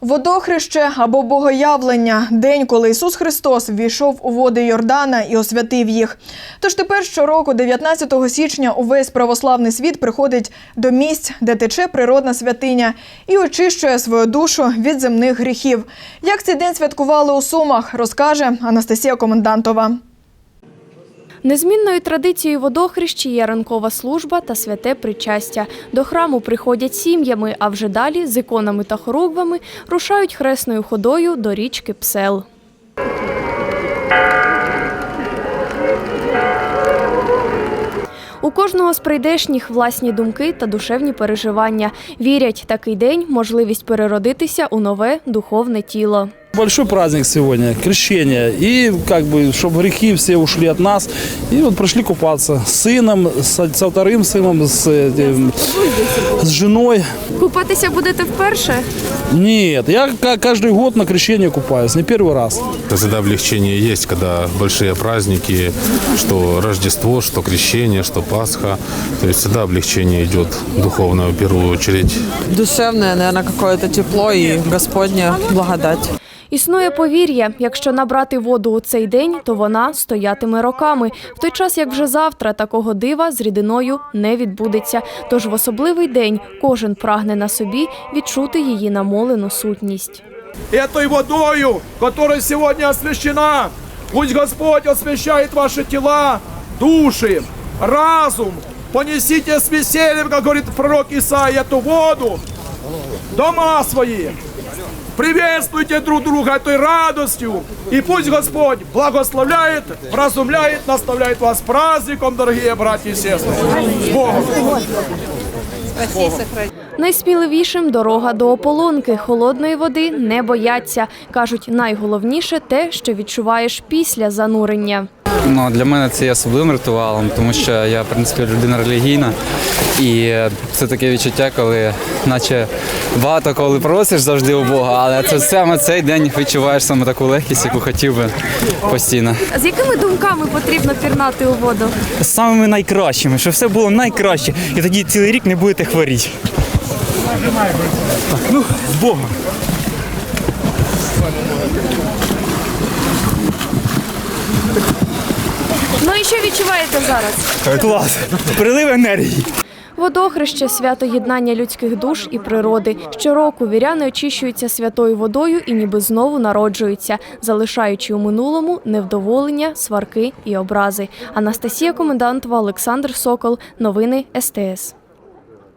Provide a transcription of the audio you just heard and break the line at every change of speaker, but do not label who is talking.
Водохреще або богоявлення день, коли Ісус Христос ввійшов у води Йордана і освятив їх. Тож тепер щороку, 19 січня, увесь православний світ приходить до місць, де тече природна святиня, і очищує свою душу від земних гріхів. Як цей день святкували у Сумах, розкаже Анастасія Комендантова.
Незмінною традицією водохрещі є ранкова служба та святе причастя. До храму приходять сім'ями, а вже далі з іконами та хоругвами рушають хресною ходою до річки Псел. У кожного з прийдешніх власні думки та душевні переживання. Вірять, такий день можливість переродитися у нове духовне тіло.
Большой праздник сегодня, крещение. И как бы, чтобы грехи все ушли от нас. И вот пришли купаться с сыном, со, со вторым сыном, с, этим, с женой.
Купатися будете вперше?
Нет, я ка- каждый год на крещение купаюсь, не первый раз.
Всегда облегчение есть, когда большие праздники, что Рождество, что Крещение, что Пасха. То есть всегда облегчение идет духовное в первую очередь.
душевное, наверное, какое-то тепло и Господня благодать.
Існує повір'я, якщо набрати воду у цей день, то вона стоятиме роками. В той час, як вже завтра, такого дива з рідиною не відбудеться. Тож в особливий день кожен прагне на собі відчути її намолену сутність.
этой водою, которая сегодня освящена. Пусть Господь освящает ваши тела, души, разум. Понесите с весельем, как говорит пророк Исаия, эту воду дома свои. Приветствуйте друг друга этой радостью. И пусть Господь благословляет, вразумляет, наставляет вас праздником, дорогие братья и сестры. С Богом!
Найсміливішим дорога до ополонки. Холодної води не бояться. Кажуть, найголовніше те, що відчуваєш після занурення.
Ну, для мене це є особливим ритуалом, тому що я, в принципі, людина релігійна. І це таке відчуття, коли наче багато коли просиш завжди у Бога, але це саме цей день відчуваєш саме таку легкість, яку хотів би постійно.
З якими думками потрібно пірнати у воду?
з самими найкращими, щоб все було найкраще, і тоді цілий рік не будете хворіти. Так, ну, з Богом.
Ну і що відчуваєте зараз?
Клас. Прилив енергії.
Водохреще свято єднання людських душ і природи. Щороку віряни очищуються святою водою і ніби знову народжуються, залишаючи у минулому невдоволення, сварки і образи. Анастасія Комендантова, Олександр Сокол. Новини СТС.